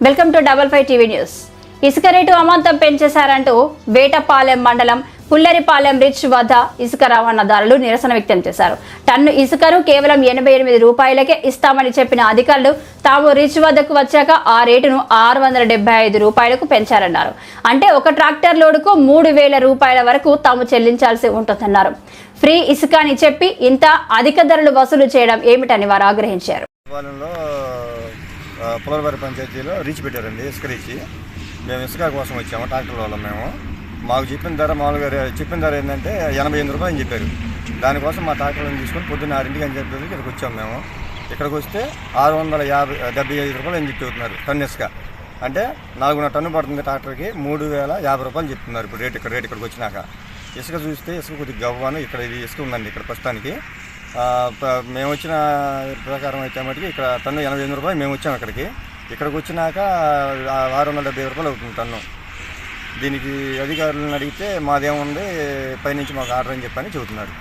Welcome to double five TV news. ఇసుక rate అమాంతం పెంచేశారంటూ వేటపాలెం మండలం పుల్లరిపాలెం రిచ్ వద్ద ఇసుక రవాణాదారులు నిరసన వ్యక్తం చేశారు. టన్ను ఇసుకను కేవలం ఎనభై ఎనిమిది రూపాయలకే ఇస్తామని చెప్పిన అధికారులు తాము రిచ్ వద్దకు వచ్చాక ఆ రేటును ఆరు వందల డెబ్బై ఐదు రూపాయలకు పెంచారన్నారు. అంటే ఒక ట్రాక్టర్ లోడుకు మూడు వేల రూపాయల వరకు తాము చెల్లించాల్సి ఉంటుందన్నారు. ఫ్రీ ఇసుక అని చెప్పి ఇంత అధిక ధరలు వసూలు చేయడం ఏమిటని వారు ఆగ్రహించారు. పాలెంలో పులవరి పంచాయతీలో రీచ్ పెట్టారండి ఇసుక రీచి. మేము ఇసుక కోసం వచ్చాము ట్రాక్టర్ వాళ్ళం మేము. మాకు చెప్పిన ధర మామూలుగా చెప్పిన ధర ఏంటంటే ఎనభై ఎనిమిది రూపాయలు అని చెప్పారు. దానికోసం మా ట్రాక్టర్లను తీసుకొని పొద్దున్న ఆరింటికి అని చెప్పేసి ఇక్కడికి వచ్చాము మేము. ఇక్కడికి వస్తే ఆరు వందల యాభై డెబ్బై ఐదు రూపాయలు అని చెప్తున్నారు టన్ను ఇసుక. అంటే నాలుగున్నర టన్ను పడుతుంది ట్రాక్టర్కి మూడు వేల యాభై రూపాయలు చెప్తున్నారు ఇప్పుడు రేట్ ఇక్కడ రేట్ ఇక్కడికి వచ్చినాక. ఇసుక చూస్తే ఇసుక కొద్దిగా గవ్వాను ఇక్కడ ఇది ఇసుక ఉందండి ఇక్కడ ప్రస్తుతానికి. మేము వచ్చిన ప్రకారం అయితే మటుకు ఇక్కడ టన్ను ఎనభై ఎనిమిది రూపాయలు మేము వచ్చాము అక్కడికి. ఇక్కడికి వచ్చినాక ఆరు వందల డెబ్బై రూపాయలు అవుతుంది టన్ను. దీనికి అధికారులను అడిగితే మాదేముంది పైనుంచి మాకు ఆర్డర్ అని చెప్పని చెబుతున్నారు.